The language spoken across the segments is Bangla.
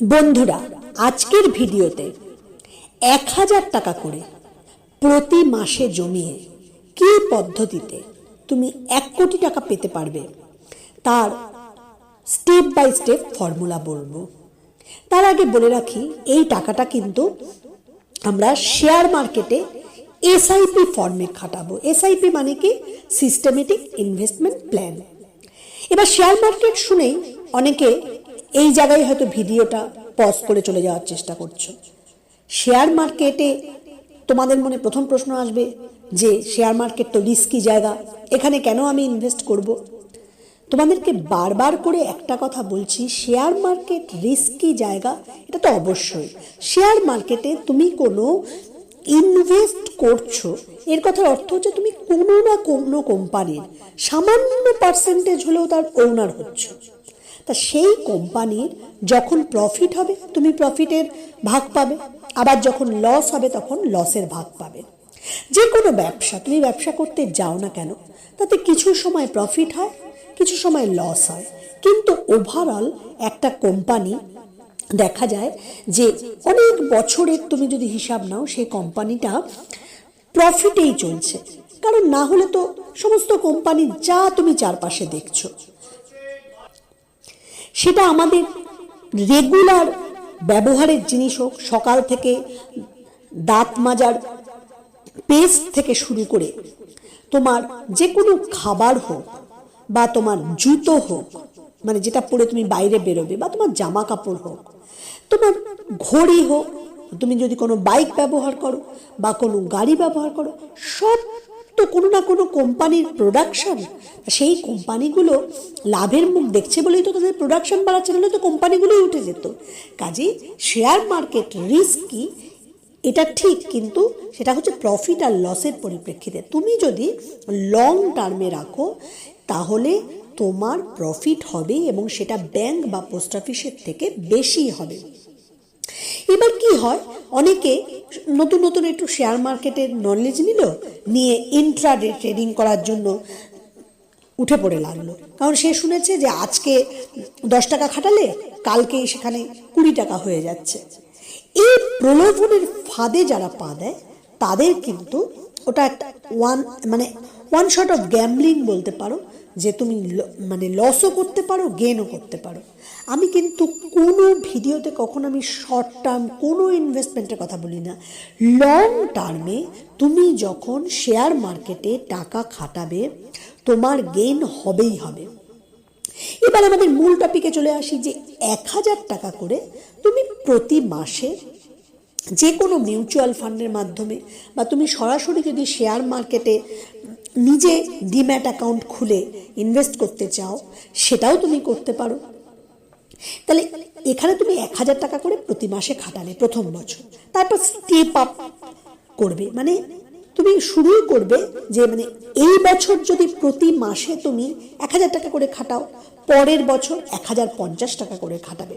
বন্ধুরা, আজকের ভিডিওতে এক হাজার টাকা করে প্রতি মাসে জমিয়ে কি পদ্ধতিতে তুমি এক কোটি টাকা পেতে পারবে, তার স্টেপ বাই স্টেপ ফর্মুলা বলব। তার আগে বলে রাখি, এই টাকাটা কিন্তু আমরা শেয়ার মার্কেটে এসআইপি ফর্মে খাটাবো। এসআইপি মানে কি? সিস্টেমেটিক ইনভেস্টমেন্ট প্ল্যান এবার শেয়ার মার্কেট শুনেই অনেকে এই জায়গায় হয়তো ভিডিওটা পজ করে চলে যাওয়ার চেষ্টা করছ। শেয়ার মার্কেটে তোমাদের মনে প্রথম প্রশ্ন আসবে যে শেয়ার মার্কেট তো রিস্কি জায়গা, এখানে কেন আমি ইনভেস্ট করব? তোমাদেরকে বারবার করে একটা কথা বলছি শেয়ার মার্কেট রিস্কি জায়গা, এটা তো অবশ্যই। শেয়ার মার্কেটে তুমি কোনো ইনভেস্ট করছ, এর কথার অর্থ হচ্ছে তুমি কোনো না কোনো কোম্পানির সামান্য পার্সেন্টেজ হলেও তার ওনার হচ্ছ। তা সেই কোম্পানির যখন প্রফিট হবে, তুমি প্রফিটের ভাগ পাবে। আবার যখন লস হবে, তখন লসের ভাগ পাবে। যে কোনো ব্যবসা, তুমি ব্যবসা করতে যাও না কেন, তাতে কিছু সময় প্রফিট হয়, কিছু সময় লস হয়। কিন্তু ওভারঅল একটা কোম্পানি, দেখা যায় যে অনেক বছরের তুমি যদি হিসাব নাও, সেই কোম্পানিটা প্রফিটেই চলছে। কারণ না হলে তো সমস্ত কোম্পানি যা তুমি চারপাশে দেখছ সেটা আমাদের রেগুলার ব্যবহারের জিনিস হোক, সকাল থেকে দাঁত মাজার পেস্ট থেকে শুরু করে তোমার যে কোনো খাবার হোক বা তোমার জুতো হোক মানে যেটা পরে তুমি বাইরে বেরোবে বা তোমার জামা কাপড় হোক, তোমার ঘড়ি হোক, তুমি যদি কোনো বাইক ব্যবহার করো বা কোনো গাড়ি ব্যবহার করো, সব তো কোনো না কোনো কোম্পানির প্রোডাকশন সেই কোম্পানিগুলো লাভের মুখ দেখছে বলেই তো তাদের প্রোডাকশন বাড়াচ্ছে নাহলে তো কোম্পানিগুলোই উঠে যেত। কাজেই শেয়ার মার্কেট রিস্কি এটা ঠিক, কিন্তু সেটা হচ্ছে প্রফিট আর লসের পরিপ্রেক্ষিতে। তুমি যদি লং টার্মে রাখো, তাহলে তোমার প্রফিট হবে এবং সেটা ব্যাংক বা পোস্ট অফিসের থেকে বেশি হবে। এবার কি হয়? অনেকে নতুন নতুন একটু শেয়ার মার্কেটের নলেজ নিল, নিয়ে ইন্ট্রাডে ট্রেডিং করার জন্য উঠে পড়ে লাগল। কারণ সে শুনেছে যে আজকে দশ টাকা খাটালে কালকেই সেখানে কুড়ি টাকা হয়ে যাচ্ছে। এই প্রলোভনের ফাঁদে যারা পা দেয়, তাদের কিন্তু ওটা একটা ওয়ান মানে ওয়ান শর্ট অফ গ্যামলিং বলতে পারো, যে তুমি মানে লসও করতে পারো গেনও করতে পারো। আমি কিন্তু কোনো ভিডিওতে কখনো আমি শর্ট টার্ম কোনো ইনভেস্টমেন্টের কথা বলি না। লং টার্মে তুমি যখন শেয়ার মার্কেটে টাকা খাটাবে, তোমার গেন হবেই হবে। এবার আমাদের মূল টপিকে চলে আসি যে এক হাজার টাকা করে তুমি প্রতি মাসে যে কোনো মিউচুয়াল ফান্ডের মাধ্যমে বা তুমি সরাসরি যদি শেয়ার মার্কেটে নিজে ডিম্যাট অ্যাকাউন্ট খুলে ইনভেস্ট করতে চাও, সেটাও তুমি করতে পারো। তাহলে এখানে তুমি এক হাজার টাকা করে প্রতি মাসে খাটালে প্রথম বছর। তারপর স্টেপ আপ করবে। মানে তুমি শুরুই করবে যে মানে এই বছর যদি প্রতি মাসে তুমি এক হাজার টাকা করে খাটাও, পরের বছর এক হাজার পঞ্চাশ টাকা করে খাটাবে।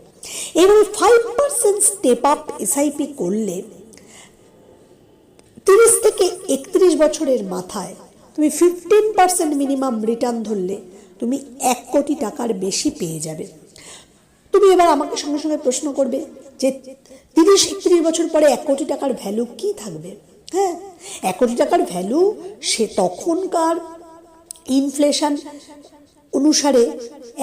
এইভাবে five percent step up SIP করলে তিরিশ থেকে একত্রিশ বছরের মাথায় তুমি ফিফটিন পার্সেন্ট মিনিমাম রিটার্ন ধরলে তুমি এক কোটি টাকার বেশি পেয়ে যাবে। তুমি এবার আমাকে সঙ্গে সঙ্গে প্রশ্ন করবে যে তিরিশ, একত্রিশ বছর পরে এক কোটি টাকার ভ্যালু কি থাকবে? হ্যাঁ এক কোটি টাকার ভ্যালু সে তখনকার ইনফ্লেশন অনুসারে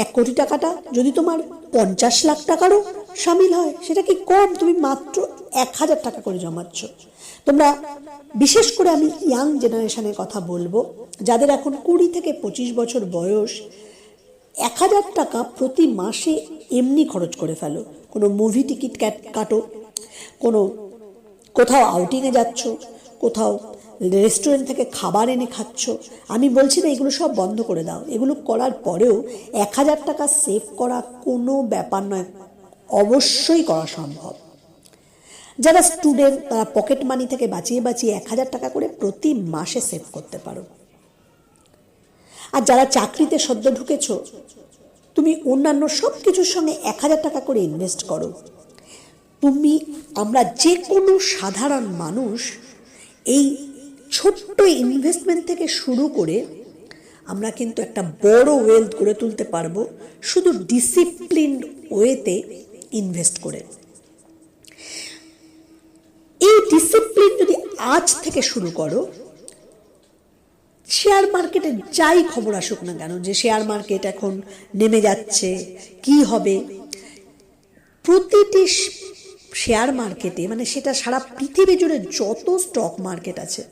এক কোটি টাকাটা যদি তোমার পঞ্চাশ লাখ টাকারও সামিল হয়, সেটা কি কম? তুমি মাত্র এক হাজার টাকা করে জমাচ্ছ। তোমরা, বিশেষ করে আমি ইয়াং জেনারেশনের কথা বলব, যাদের এখন কুড়ি থেকে পঁচিশ বছর বয়স, এক হাজার টাকা প্রতি মাসে এমনি খরচ করে ফেলো। কোনো মুভি টিকিট কাটো, কোনো কোথাও আউটিংয়ে যাচ্ছ কোথাও রেস্টুরেন্ট থেকে খাবার এনে খাচ্ছ, আমি বলছি, না, এগুলো সব বন্ধ করে দাও। এগুলো করার পরেও এক হাজার টাকা সেভ করা কোনো ব্যাপার নয়। অবশ্যই করা সম্ভব। যারা স্টুডেন্ট, তারা পকেট মানি থেকে বাঁচিয়ে বাঁচিয়ে এক হাজার টাকা করে প্রতি মাসে সেভ করতে পারো। আর যারা চাকরিতে সদ্য ঢুকেছ, তুমি অন্যান্য সব কিছুর সঙ্গে এক হাজার টাকা করে ইনভেস্ট করো। তুমি, আমরা যে কোনো সাধারণ মানুষ এই ছোট্ট ইনভেস্টমেন্ট থেকে শুরু করে আমরা কিন্তু একটা বড় ওয়েলথ গড়ে তুলতে পারব শুধু ডিসিপ্লিন ওয়েতে ইনভেস্ট করে। এই ডিসিপ্লিন যদি আজ থেকে শুরু করো শেয়ার মার্কেটে যাই খবর আসুক না কেন, যে শেয়ার মার্কেট এখন নেমে যাচ্ছে, কি হবে? প্রতিটি শেয়ার মার্কেটে মানে সেটা সারা পৃথিবী জুড়ে যত স্টক মার্কেট আছে,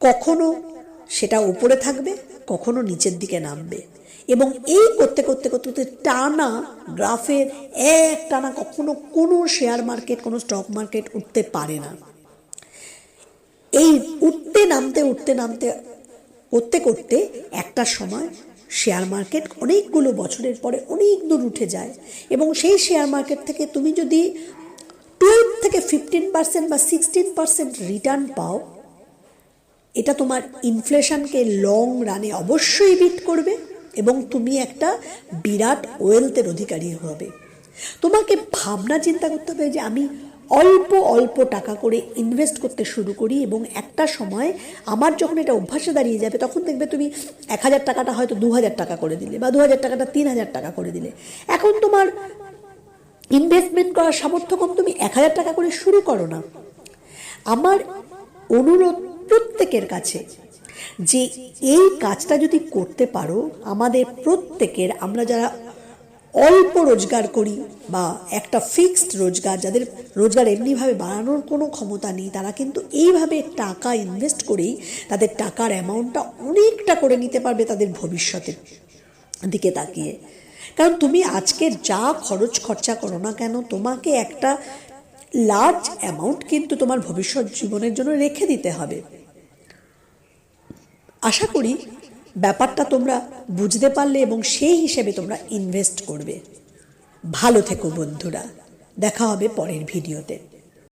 কখনো সেটা উপরে থাকবে, কখনো নিচের দিকে নামবে। এবং এই করতে করতে করতে করতে টানা গ্রাফের এক টানা কখনো কোনো শেয়ার মার্কেট কোনো স্টক মার্কেট উঠতে পারে না। এই উঠতে, নামতে উঠতে, নামতে, করতে করতে একটা সময় শেয়ার মার্কেট অনেকগুলো বছরের পরে অনেক দূর উঠে যায় এবং সেই শেয়ার মার্কেট থেকে তুমি যদি টুয়েলভ থেকে ফিফটিন পার্সেন্ট বা সিক্সটিন পার্সেন্ট রিটার্ন পাও, এটা তোমার ইনফ্লেশনকে লং রানে অবশ্যই বিট করবে এবং তুমি একটা বিরাট ওয়েলথের অধিকারী হবে। তোমাকে ভাবনা চিন্তা করতে হবে যে আমি অল্প অল্প টাকা করে ইনভেস্ট করতে শুরু করি এবং একটা সময় আমার যখন এটা অভ্যাসে দাঁড়িয়ে যাবে, তখন দেখবে তুমি এক হাজার টাকাটা হয়তো দু হাজার টাকা করে দিলে বা দু হাজার টাকাটা তিন হাজার টাকা করে দিলে। এখন তোমার ইনভেস্টমেন্ট করার সামর্থ্য কম, তুমি এক হাজার টাকা করে শুরু করো না। আমার অনুরোধ প্রত্যেকের কাছে যে এই কাজটা যদি করতে পারো, আমাদের প্রত্যেকের, আমরা যারা অল্প রোজগার করি বা একটা ফিক্সড রোজগার, যাদের রোজগার এমনিভাবে বাড়ানোর কোনো ক্ষমতা নেই, তারা কিন্তু এইভাবে টাকা ইনভেস্ট করেই তাদের টাকার অ্যামাউন্টটা অনেকটা করে নিতে পারবে তাদের ভবিষ্যতের দিকে তাকিয়ে। কারণ তুমি আজকে যা খরচ খরচা করো না কেন, তোমাকে একটা লার্জ অ্যামাউন্ট কিন্তু তোমার ভবিষ্যৎ জীবনের জন্য রেখে দিতে হবে। আশা করি ব্যাপারটা তোমরা বুঝতে পারলে এবং সেই হিসেবে তোমরা ইনভেস্ট করবে। ভালো থেকো বন্ধুরা। দেখা হবে পরের ভিডিওতে।